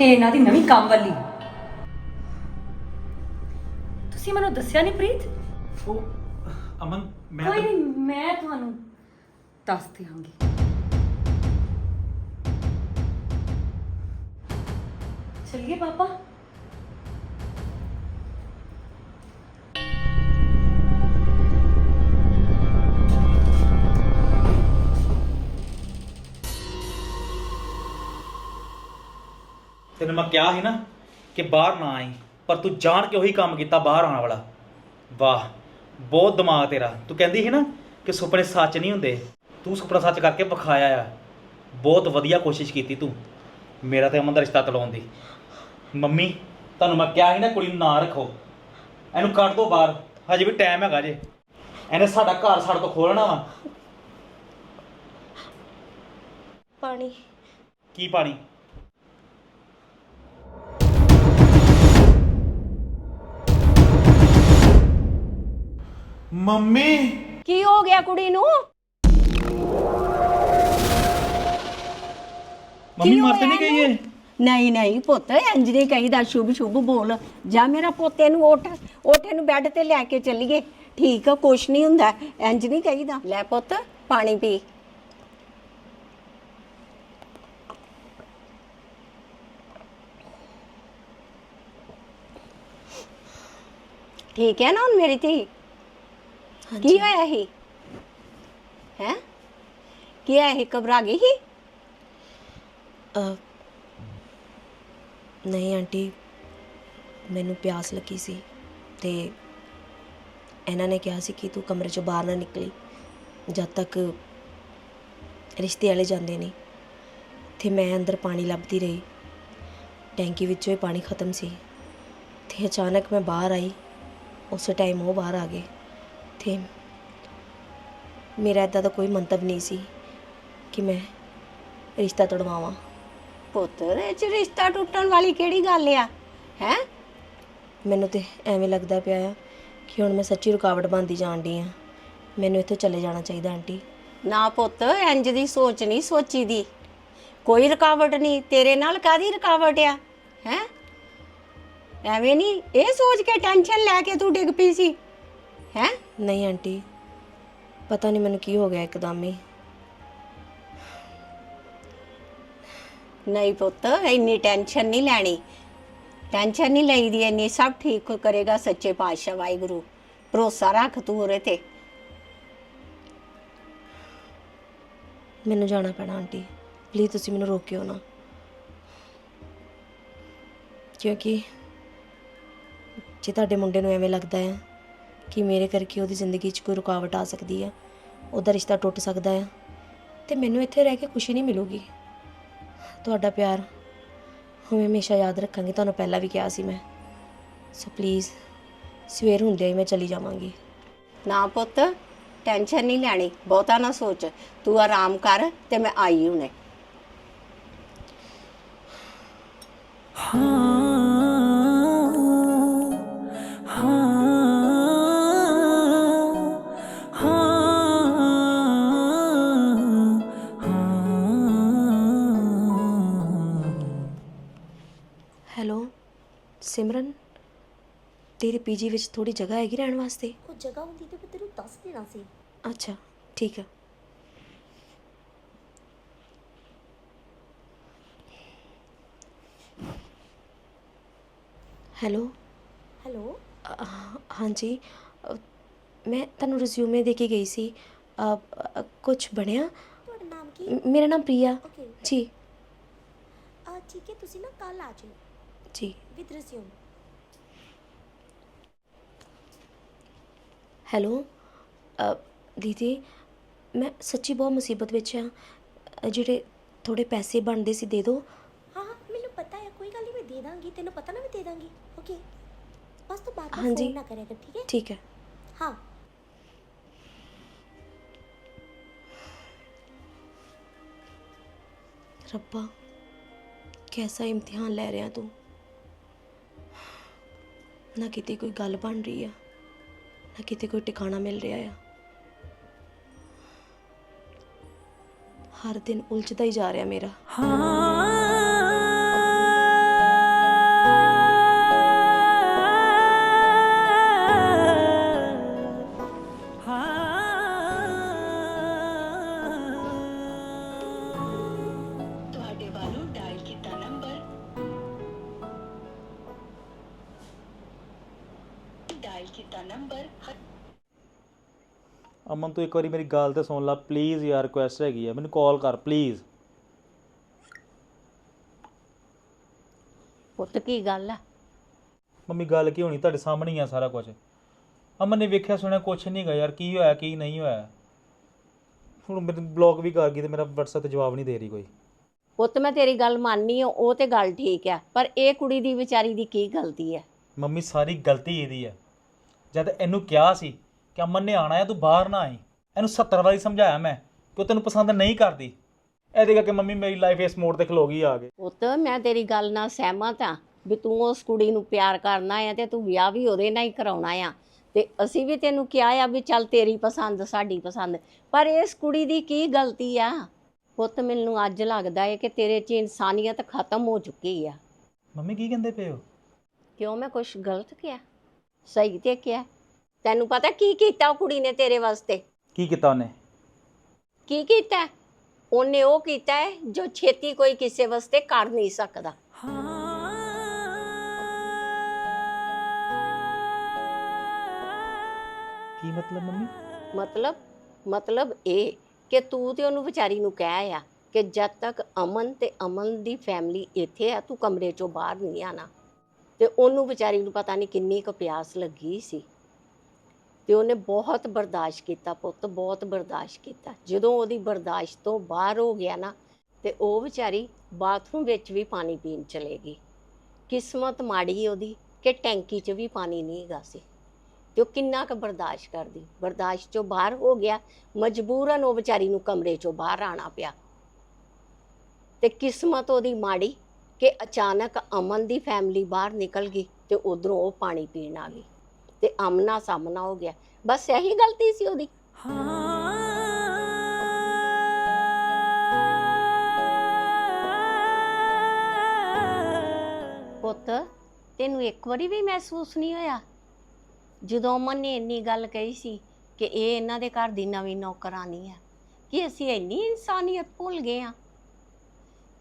ਹੇ ਇਹਨਾਂ ਦੀ ਨਵੀਂ ਕੰਮ ਵਾਲੀ। ਤੁਸੀਂ ਮੈਨੂੰ ਦੱਸਿਆ ਨਹੀਂ ਪ੍ਰੀਤ? ਉਹ ਅਮਨ ਮੈਂ ਕੋਈ ਨਹੀਂ ਮੈਂ ਤੁਹਾਨੂੰ ਦੱਸ ਦਿਆਂਗੀ। ਚਲਿਏ ਪਾਪਾ। ਤੈਨੂੰ ਮੈਂ ਕਿਹਾ ਸੀ ਨਾ ਕਿ ਬਾਹਰ ਨਾ ਆਈ ਪਰ ਤੂੰ ਜਾਣ ਕੇ ਉਹੀ ਕੰਮ ਕੀਤਾ ਬਾਹਰ ਆਉਣ ਵਾਲਾ। ਵਾਹ ਬਹੁਤ ਦਿਮਾਗ ਤੇਰਾ। ਤੂੰ ਕਹਿੰਦੀ ਸੀ ਨਾ ਕਿ ਸੁਪਨੇ ਸੱਚ ਨਹੀਂ ਹੁੰਦੇ। ਤੂੰ ਸੁਪਨਾ ਸੱਚ ਕਰਕੇ ਵਿਖਾਇਆ ਆ। ਬਹੁਤ ਵਧੀਆ ਕੋਸ਼ਿਸ਼ ਕੀਤੀ ਤੂੰ। ਮੇਰਾ ਤੇ ਅਮਨ ਦਾ ਰਿਸ਼ਤਾ ਤਲਾਉਣ ਦੀ। ਮੰਮੀ ਤੁਹਾਨੂੰ ਮੈਂ ਕਿਹਾ ਸੀ ਨਾ ਕੁੜੀ ਨੂੰ ਨਾ ਰੱਖੋ। ਇਹਨੂੰ ਕੱਢ ਦੋ ਬਾਹਰ। ਹਜੇ ਵੀ ਟਾਈਮ ਹੈਗਾ ਜੇ। ਇਹਨੇ ਸਾਡਾ ਘਰ ਸਾਡੇ ਤੋਂ ਖੋਲਣਾ ਵਾ। ਪਾਣੀ। ਕੀ ਪਾਣੀ? ਮੰਮੀ। ਕੀ ਹੋ ਗਿਆ ਕੁੜੀ ਨੂੰ? ਮੰਮੀ ਮਰ ਤੇ ਨਹੀਂ ਗਈ ਏ ਨਹੀਂ ਨਹੀਂ ਪੁੱਤ ਇੰਜ ਨਹੀਂ ਕਹੀਦਾ ਸ਼ੁਭ ਸ਼ੁਭ ਬੋਲ। ਜਾ ਮੇਰਾ ਪੋਤੇ ਨੂੰ ਉੱਠ ਉੱਠ ਇਹਨੂੰ ਬੈੱਡ ਤੇ ਲੈ ਕੇ ਚੱਲੀਏ। ਠੀਕ ਆ ਕੁਛ ਨਹੀਂ ਹੁੰਦਾ ਇੰਜ ਨਹੀਂ ਕਹੀਦਾ। ਲੈ ਪੁੱਤ ਪਾਣੀ ਪੀ। ਠੀਕ ਹੈ ਨਾ ਹੁਣ ਮੇਰੀ ਧੀ? ਕੀ ਹੋਇਆ ਸੀ? ਹੈ? ਕੀ ਹੋਇਆ ਸੀ? ਘਬਰਾ ਗਈ ਅ, ਨਹੀਂ ਆਂਟੀ ਮੈਨੂੰ ਪਿਆਸ ਲੱਗੀ ਸੀ ਤੇ ਇਹਨਾਂ ਨੇ ਕਿਹਾ ਸੀ ਕਿ ਤੂੰ ਕਮਰੇ ਚੋਂ ਬਾਹਰ ਨਾ ਨਿਕਲੀ ਜਦ ਤੱਕ ਰਿਸ਼ਤੇ ਵਾਲੇ ਜਾਂਦੇ ਨਹੀਂ। ਤੇ ਮੈਂ ਅੰਦਰ ਪਾਣੀ ਲੱਭਦੀ ਰਹੀ। ਟੈਂਕੀ ਵਿੱਚੋਂ ਹੀ ਪਾਣੀ ਖਤਮ ਸੀ ਤੇ ਅਚਾਨਕ ਮੈਂ ਬਾਹਰ ਆਈ। ਉਸੇ ਟਾਈਮ ਉਹ ਬਾਹਰ ਆ ਗਏ। ਤੇ ਮੇਰਾ ਇਦਾਂ ਦਾ ਕੋਈ ਮੰਤਵ ਨਹੀਂ ਸੀ ਕਿ ਮੈਂ ਰਿਸ਼ਤਾ ਤੜਵਾਵਾਂ। ਪੁੱਤਰ ਇਹ ਚ ਰਿਸ਼ਤਾ ਟੁੱਟਣ ਵਾਲੀ ਕਿਹੜੀ ਗੱਲ ਆ? ਹੈ? ਮੈਨੂੰ ਤੇ ਐਵੇਂ ਲੱਗਦਾ ਪਿਆ ਆ ਕਿ ਹੁਣ ਮੈਂ ਸੱਚੀ ਰੁਕਾਵਟ ਬਣਦੀ ਜਾਣ ਡਈ ਆ। ਮੈਨੂੰ ਇੱਥੋਂ ਚਲੇ ਜਾਣਾ ਚਾਹੀਦਾ ਆਂਟੀ। ਨਾ ਪੁੱਤ ਇੰਜ ਦੀ ਸੋਚ ਨਹੀਂ ਸੋਚੀ ਦੀ ਕੋਈ ਰੁਕਾਵਟ ਨਹੀਂ ਤੇਰੇ ਨਾਲ ਕਾਦੀ ਰੁਕਾਵਟ ਆ? ਹੈ? ਐਵੇਂ ਨਹੀਂ ਇਹ ਸੋਚ ਕੇ ਟੈਨਸ਼ਨ ਲੈ ਕੇ ਤੂੰ ਡਿੱਗ ਪਈ ਸੀ। ਹੈ? ਨਹੀਂ ਆਂਟੀ ਪਤਾ ਨਹੀਂ ਮੈਨੂੰ ਕੀ ਹੋ ਗਿਆ ਇੱਕਦਮ ਹੀ। ਨਹੀਂ ਪੁੱਤ ਇੰਨੀ ਟੈਨਸ਼ਨ ਨਹੀਂ ਲੈਣੀ। ਟੈਨਸ਼ਨ ਨਹੀਂ ਲਈਦੀ ਇੰਨੀ ਸਭ ਠੀਕ ਕਰੇਗਾ ਸੱਚੇ ਪਾਤਸ਼ਾਹ ਵਾਹਿਗੁਰੂ। ਭਰੋਸਾ ਰੱਖ ਤੂੰ ਉਹਦੇ ਤੇ। ਮੈਨੂੰ ਜਾਣਾ ਪੈਣਾ ਆਂਟੀ ਪਲੀਜ਼ ਤੁਸੀਂ ਮੈਨੂੰ ਰੋਕਿਓ ਨਾ। ਕਿਉਂਕਿ ਜੇ ਤੁਹਾਡੇ ਮੁੰਡੇ ਨੂੰ ਐਵੇਂ ਲੱਗਦਾ ਹੈ ਕਿ ਮੇਰੇ ਕਰਕੇ ਉਹਦੀ ਜ਼ਿੰਦਗੀ 'ਚ ਕੋਈ ਰੁਕਾਵਟ ਆ ਸਕਦੀ ਹੈ ਉਹਦਾ ਰਿਸ਼ਤਾ ਟੁੱਟ ਸਕਦਾ ਹੈ ਤੇ ਮੈਨੂੰ ਇੱਥੇ ਰਹਿ ਕੇ ਖੁਸ਼ੀ ਨਹੀਂ ਮਿਲੂਗੀ। ਤੁਹਾਡਾ ਪਿਆਰ ਹਮੇ ਹਮੇਸ਼ਾ ਯਾਦ ਰੱਖਾਂਗੀ ਤੁਹਾਨੂੰ ਪਹਿਲਾਂ ਵੀ ਕਿਹਾ ਸੀ ਮੈਂ। ਸੋ ਪਲੀਜ਼ ਸਵੇਰ ਹੁੰਦਿਆਂ ਹੀ ਮੈਂ ਚਲੀ ਜਾਵਾਂਗੀ। ਨਾ ਪੁੱਤ ਟੈਨਸ਼ਨ ਨਹੀਂ ਲੈਣੀ ਬਹੁਤਾ ਨਾ ਸੋਚ। ਤੂੰ ਆਰਾਮ ਕਰ ਤੇ ਮੈਂ ਆਈ ਹੁਣੇ। ਹੈਲੋ ਤੇਰੇ ਪੀਜੀ ਵਿੱਚ ਥੋੜੀ ਜਗ੍ਹਾ ਹੈਗੀ ਰਹਿਣ ਵਾਸਤੇ? ਉਹ ਜਗ੍ਹਾ ਹੁੰਦੀ ਤੇ ਮੈਂ ਤੈਨੂੰ ਦੱਸ ਦੇਣਾ ਸੀ। ਅੱਛਾ ਠੀਕ ਹੈ ਹੈਲੋ? ਹੈਲੋ? ਅ, ਹਾਂਜੀ। ਅ, ਮੈਂ ਤੁਹਾਨੂੰ ਰਿਜ਼ਿਊਮੇ ਦੇ ਕੇ ਗਈ ਸੀ। ਕੁਝ ਬਣਿਆ? ਤੁਹਾਡਾ ਨਾਮ ਕੀ? ਮ- ਮੇਰਾ ਨਾਮ ਪ੍ਰਿਆ। ਓਕੇ ਜੀ। ਆ ਠੀਕ ਹੈ ਤੁਸੀਂ ਨਾ ਕੱਲ ਆ ਜਾਓ ਜੀ। ਵਿਦ ਰਿਜ਼ਿਊਮ ਹੈਲੋ ਦੀਦੀ ਮੈਂ ਸੱਚੀ ਬਹੁਤ ਮੁਸੀਬਤ ਵਿੱਚ ਅ, ਜਿਹੜੇ ਥੋੜੇ ਪੈਸੇ ਬਣਦੇ ਸੀ ਦੇ ਦਿਓ ਹਾਂ ਹਾਂ ਮੈਨੂੰ ਪਤਾ ਹੈ ਕੋਈ ਗੱਲ ਨਹੀਂ ਮੈਂ ਦੇ ਦਾਂਗੀ ਤੈਨੂੰ ਪਤਾ ਨਾ ਮੈਂ ਦੇ ਦਾਂਗੀ ਓਕੇ ਬਸ ਤੂੰ ਬਾਰ ਬਾਰ ਹਾਂਜੀ। ਫੋਨ ਨਾ ਕਰਿਆ ਕਰ ਠੀਕ ਹੈ? ਠੀਕ ਹੈ। ਹਾਂ। ਰੱਬਾ ਕੈਸਾ ਇਮਤਿਹਾਨ ਲੈ ਰਿਹਾ ਤੂੰ? ਨਾ ਕਿਤੇ ਕੋਈ ਗੱਲ ਬਣ ਰਹੀ ਆ। ਨਾ ਕਿਤੇ ਕੋਈ ਟਿਕਾਣਾ ਮਿਲ ਰਿਹਾ ਆ ਹਰ ਦਿਨ ਉਲਝਦਾ ਹੀ ਜਾ ਰਿਹਾ ਮੇਰਾ ਤੁਹਾਡੇ ਤੂੰ ਇੱਕ ਵਾਰੀ ਮੇਰੀ ਗੱਲ ਤੇ ਸੁਣ ਲੈ ਪਲੀਜ਼ ਯਾਰ ਰਿਕੁਐਸਟ ਹੈਗੀ ਆ ਮੈਨੂੰ ਕਾਲ ਕਰ ਪਲੀਜ਼ ਪੁੱਤ ਕੀ ਗੱਲ ਆ? ਮੰਮੀ ਗੱਲ ਕੀ ਹੋਣੀ? ਤੁਹਾਡੇ ਸਾਹਮਣੇ ਹੀ ਆ ਸਾਰਾ ਕੁਝ ਅਮਨ ਨੇ ਵੇਖਿਆ ਸੁਣਿਆ ਕੁਝ ਨਹੀਂ ਗਾ ਯਾਰ ਕੀ ਹੋਇਆ ਕੀ ਨਹੀਂ ਹੋਇਆ। ਹੁਣ ਮੈਨੂੰ ਬਲੌਕ ਵੀ ਕਰ ਗਈ ਤੇ ਮੇਰਾ WhatsApp ਤੇ ਜਵਾਬ ਨਹੀਂ ਦੇ ਰਹੀ ਕੋਈ। ਪੁੱਤ ਮੈਂ ਤੇਰੀ ਗੱਲ ਮੰਨਨੀ ਆ ਉਹ ਤੇ ਗੱਲ ਠੀਕ ਆ ਪਰ ਇਹ ਕੁੜੀ ਦੀ ਵਿਚਾਰੀ ਦੀ ਕੀ ਗਲਤੀ ਆ? ਮੰਮੀ ਸਾਰੀ ਗਲਤੀ ਇਹਦੀ ਹੈ ਜਦ ਇਹਨੂੰ ਕਿਹਾ ਸੀ ਕਿ ਅਮਨ ਨੇ ਆਣਾ ਹੈ ਤੂੰ ਬਾਹਰ ਨਾ ਆਈ। ਇਹਨੂੰ 70 ਵਾਰੀ ਸਮਝਾਇਆ ਮੈਂ ਕਿ ਉਹ ਤੈਨੂੰ ਪਸੰਦ ਨਹੀਂ ਕਰਦੀ। ਇਹਦੇ ਕਰਕੇ ਮੰਮੀ ਮੇਰੀ ਲਾਈਫ ਇਸ ਮੋੜ ਤੇ ਖਲੋ ਗਈ ਆ ਕੇ। ਪੁੱਤ ਮੈਂ ਤੇਰੀ ਗੱਲ ਨਾਲ ਸਹਿਮਤ ਆ ਵੀ ਤੂੰ ਉਸ ਕੁੜੀ ਨੂੰ ਪਿਆਰ ਕਰਨਾ ਆ ਤੇ ਤੂੰ ਵਿਆਹ ਵੀ ਉਹਦੇ ਨਾਲ ਹੀ ਕਰਾਉਣਾ ਆ। ਤੇ ਅਸੀਂ ਵੀ ਤੈਨੂੰ ਕਿਹਾ ਆ ਵੀ ਚੱਲ ਤੇਰੀ ਪਸੰਦ ਸਾਡੀ ਪਸੰਦ। ਪਰ ਇਸ ਕੁੜੀ ਦੀ ਕੀ ਗਲਤੀ ਆ? ਪੁੱਤ ਮੈਨੂੰ ਅੱਜ ਲੱਗਦਾ ਹੈ ਕਿ ਤੇਰੇ 'ਚ ਇਨਸਾਨੀਅਤ ਖਤਮ ਹੋ ਚੁੱਕੀ ਆ। ਮੰਮੀ ਕੀ ਕਹਿੰਦੇ ਪਏ ਹੋ? ਕਿਉਂ ਮੈਂ ਕੁਝ ਗਲਤ ਕਿਹਾ? ਸਹੀ ਤੇ ਕਿਹਾ। ਤੈਨੂੰ ਪਤਾ ਕੀ ਕੀਤਾ ਉਹ ਕੁੜੀ ਨੇ ਤੇਰੇ ਵਾਸਤੇ? ਕੀ ਕੀਤਾ ਉਹਨੇ? ਕੀ ਕੀਤਾ? ਹੈ? ਉਹਨੇ ਉਹ ਕੀਤਾ ਹੈ ਜੋ ਛੇਤੀ ਕੋਈ ਕਿਸੇ ਵਾਸਤੇ ਕਰ ਨਹੀਂ ਸਕਦਾ। ਕੀ ਮਤਲਬ ਮੰਮੀ? ਮਤਲਬ ਮਤਲਬ ਇਹ ਕਿ ਤੂੰ ਤੇ ਉਹਨੂੰ ਵਿਚਾਰੀ ਨੂੰ ਕਹਿ ਆ ਕਿ ਜਦ ਤੱਕ ਅਮਨ ਤੇ ਅਮਨ ਦੀ ਫੈਮਿਲੀ ਇੱਥੇ ਆ ਤੂੰ ਕਮਰੇ ਚੋਂ ਬਾਹਰ ਨਹੀਂ ਆਣਾ ਤੇ ਉਹਨੂੰ ਵਿਚਾਰੀ ਨੂੰ ਪਤਾ ਨਹੀਂ ਕਿੰਨੀ ਕੁ ਪਿਆਸ ਲੱਗੀ ਸੀ। ਤੇ ਉਹਨੇ ਬਹੁਤ ਬਰਦਾਸ਼ਤ ਕੀਤਾ ਪੁੱਤ, ਬਹੁਤ ਬਰਦਾਸ਼ਤ ਕੀਤਾ। ਜਦੋਂ ਉਹਦੀ ਬਰਦਾਸ਼ਤ ਤੋਂ ਬਾਹਰ ਹੋ ਗਿਆ ਨਾ, ਤੇ ਉਹ ਵਿਚਾਰੀ ਬਾਥਰੂਮ ਵਿੱਚ ਵੀ ਪਾਣੀ ਪੀਣ ਚਲੇਗੀ ਕਿਸਮਤ ਮਾੜੀ ਉਹਦੀ ਕਿ ਟੈਂਕੀ 'ਚ ਵੀ ਪਾਣੀ ਨਹੀਂ ਹੈਗਾ ਸੀ। ਤੇ ਉਹ ਕਿੰਨਾ ਕੁ ਬਰਦਾਸ਼ਤ ਕਰਦੀ। ਬਰਦਾਸ਼ਤ ਚੋਂ ਬਾਹਰ ਹੋ ਗਿਆ, ਮਜਬੂਰਨ ਉਹ ਵਿਚਾਰੀ ਨੂੰ ਕਮਰੇ ਚੋਂ ਬਾਹਰ ਆਣਾ ਪਿਆ। ਤੇ ਕਿਸਮਤ ਉਹਦੀ ਮਾੜੀ ਕਿ ਅਚਾਨਕ ਅਮਨ ਦੀ ਫੈਮਿਲੀ ਬਾਹਰ ਨਿਕਲ ਗਈ ਤੇ ਉਧਰੋਂ ਉਹ ਪਾਣੀ ਪੀਣ ਆ ਗਈ। ਤੇ ਆਮਨਾ ਸਾਹਮਣਾ ਹੋ ਗਿਆ। ਬਸ ਇਹੀ ਗਲਤੀ ਸੀ ਉਹਦੀ। ਪੁੱਤ ਤੈਨੂੰ ਇੱਕ ਵਾਰੀ ਵੀ ਮਹਿਸੂਸ ਨਹੀਂ ਹੋਇਆ? ਜਦੋਂ ਅਮਨ ਨੇ ਇੰਨੀ ਗੱਲ ਕਹੀ ਸੀ ਕਿ ਇਹ ਇਹਨਾਂ ਦੇ ਘਰ ਦੀ ਨਵੀਂ ਨੌਕਰਾਨੀ ਹੈ ਕਿ ਅਸੀਂ ਇੰਨੀ ਇਨਸਾਨੀਅਤ ਭੁੱਲ ਗਏ ਆ।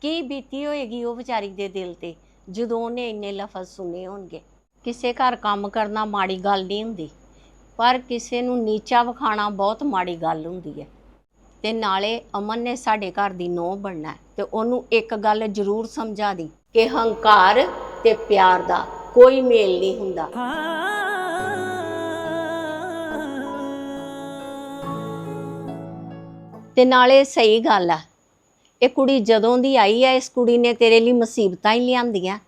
ਕੀ ਬੀਤੀ ਹੋਏਗੀ ਉਹ ਵਿਚਾਰੀ ਦੇ ਦਿਲ ਤੇ ਜਦੋਂ ਉਹਨੇ ਇੰਨੇ ਲਫ਼ਜ਼ ਸੁਨੇ ਹੋਣਗੇ? ਕਿਸੇ ਘਰ ਕੰਮ ਕਰਨਾ ਮਾੜੀ ਗੱਲ ਨਹੀਂ ਹੁੰਦੀ, ਪਰ ਕਿਸੇ ਨੂੰ ਨੀਚਾ ਵਿਖਾਣਾ ਬਹੁਤ ਮਾੜੀ ਗੱਲ ਹੁੰਦੀ ਹੈ। ਤੇ ਨਾਲੇ ਅਮਨ ਨੇ ਸਾਡੇ ਘਰ ਦੀ ਨੋਹ ਬਣਨਾ ਹੈ ਤੇ ਉਹਨੂੰ ਇੱਕ ਗੱਲ ਜ਼ਰੂਰ ਸਮਝਾ ਦੀ ਕਿ ਹੰਕਾਰ ਤੇ ਪਿਆਰ ਦਾ ਕੋਈ ਮੇਲ ਨਹੀਂ ਹੁੰਦਾ। ਤੇ ਨਾਲੇ ਸਹੀ ਗੱਲ ਆ, ਇਹ ਕੁੜੀ ਜਦੋਂ ਦੀ ਆਈ ਆ, ਇਸ ਕੁੜੀ ਨੇ ਤੇਰੇ ਲਈ ਮੁਸੀਬਤਾਂ ਹੀ ਲਿਆਂਦੀਆਂ।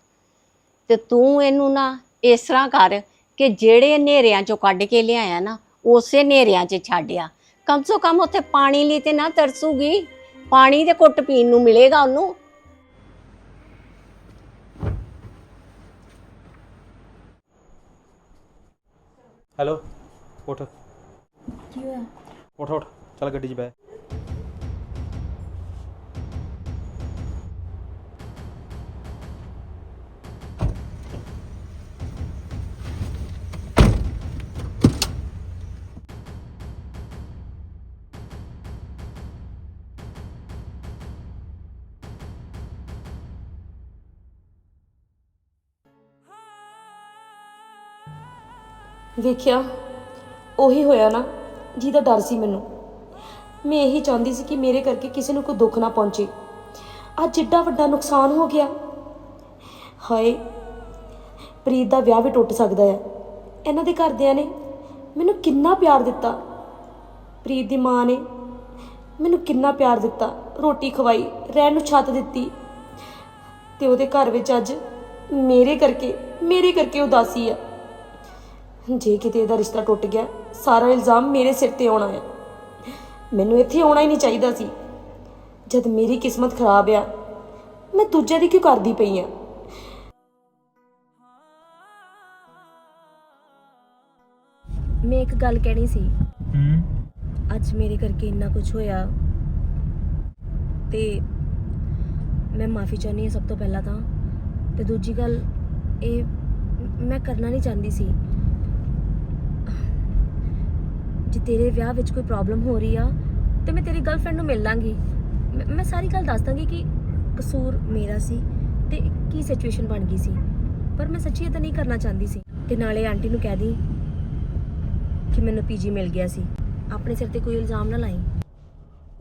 ਤੇ ਤੂੰ ਇਹਨੂੰ ਨਾ ਇਸ ਤਰ੍ਹਾਂ ਕਰ ਕਿ ਜਿਹੜੇ ਹਨੇਰਿਆਂ ਚੋਂ ਕੱਢ ਕੇ ਲਿਆਇਆ ਨਾ ਉਸੇ ਹਨੇਰਿਆਂ 'ਚ ਛੱਡਿਆ। ਕਮ ਸੋ ਕਮ ਉੱਥੇ ਪਾਣੀ ਲਈ ਤੇ ਨਾ ਤਰਸੂਗੀ। ਪਾਣੀ ਦੇ ਘੁੱਟ ਪੀਣ ਨੂੰ ਮਿਲੇਗਾ ਉਹਨੂੰ। ਹੈਲੋ ਉੱਠ। ਕੀ ਹੋਇਆ? ਉੱਠ ਉੱਠ। ਚੱਲ ਗੱਡੀ 'ਚ ਬਹਿ। ਵੇਖਿਆ, ਉਹੀ ਹੋਇਆ ਨਾ, ਜਿਹਦਾ ਡਰ ਸੀ ਮੈਨੂੰ। ਮੈਂ ਇਹੀ ਚਾਹੁੰਦੀ ਸੀ ਕਿ ਮੇਰੇ ਕਰਕੇ ਕਿਸੇ ਨੂੰ ਕੋਈ ਦੁੱਖ ਨਾ ਪਹੁੰਚੇ। ਅੱਜ ਜਿੱਡਾ ਵੱਡਾ ਨੁਕਸਾਨ ਹੋ ਗਿਆ। ਹਾਏ, ਪ੍ਰੀਤ ਦਾ ਵਿਆਹ ਵੀ ਟੁੱਟ ਸਕਦਾ ਹੈ ਇਹਨਾਂ ਦੇ ਘਰਦਿਆਂ ਨੇ ਮੈਨੂੰ ਕਿੰਨਾ ਪਿਆਰ ਦਿੱਤਾ। ਪ੍ਰੀਤ ਦੀ ਮਾਂ ਨੇ ਮੈਨੂੰ ਕਿੰਨਾ ਪਿਆਰ ਦਿੱਤਾ। ਰੋਟੀ ਖਵਾਈ, ਰਹਿਣ ਨੂੰ ਛੱਤ ਦਿੱਤੀ। ਤੇ ਉਹਦੇ ਘਰ ਵਿੱਚ ਅੱਜ ਮੇਰੇ ਕਰਕੇ ਮੇਰੇ ਕਰਕੇ ਉਦਾਸੀ ਆ। ਜੇ ਕਿਤੇ ਇਹਦਾ ਰਿਸ਼ਤਾ ਟੁੱਟ ਗਿਆ ਸਾਰਾ ਇਲਜ਼ਾਮ ਮੇਰੇ ਸਿਰ ਤੇ ਆਉਣਾ ਹੈ। ਮੈਨੂੰ ਇੱਥੇ ਆਉਣਾ ਹੀ ਨਹੀਂ ਚਾਹੀਦਾ ਸੀ। ਜਦ ਮੇਰੀ ਕਿਸਮਤ ਖਰਾਬ ਆ ਮੈਂ ਦੂਜੇ ਦੀ ਕਿਉਂ ਕਰਦੀ ਪਈ ਆ? ਮੈਂ ਇੱਕ ਗੱਲ ਕਹਿਣੀ ਸੀ। ਹੂੰ। ਅੱਜ ਮੇਰੇ ਕਰਕੇ ਇੰਨਾ ਕੁਝ ਹੋਇਆ ਤੇ ਮੈਂ ਮਾਫੀ ਚਾਹੁੰਦੀ ਹਾਂ ਸਭ ਤੋਂ ਪਹਿਲਾਂ ਤਾਂ। ਤੇ ਦੂਜੀ ਗੱਲ ਇਹ ਮੈਂ ਕਰਨਾ ਨਹੀਂ ਚਾਹੁੰਦੀ ਸੀ। ਜੇ ਤੇਰੇ ਵਿਆਹ ਵਿੱਚ ਕੋਈ ਪ੍ਰੋਬਲਮ ਹੋ ਰਹੀ ਆ ਤੇ ਮੈਂ ਤੇਰੀ ਗਰਲਫ੍ਰੈਂਡ ਨੂੰ ਮਿਲ ਲਾਂਗੀ। ਮੈਂ- ਮੈਂ ਸਾਰੀ ਗੱਲ ਦੱਸ ਦਾਂਗੀ ਕਿ ਕਸੂਰ ਮੇਰਾ ਸੀ ਤੇ ਕੀ ਸਿਚੁਏਸ਼ਨ ਬਣ ਗਈ ਸੀ। ਪਰ ਮੈਂ ਸੱਚੀ ਇਹ ਨਹੀਂ ਕਰਨਾ ਚਾਹੁੰਦੀ ਸੀ। ਤੇ ਨਾਲੇ ਆਂਟੀ ਨੂੰ ਕਹਿ ਦੀ ਕਿ ਮੈਨੂੰ ਪੀਜੀ ਮਿਲ ਗਿਆ ਸੀ। ਆਪਣੇ ਸਿਰ ਤੇ ਕੋਈ ਇਲਜ਼ਾਮ ਨਾ ਲਾਈ।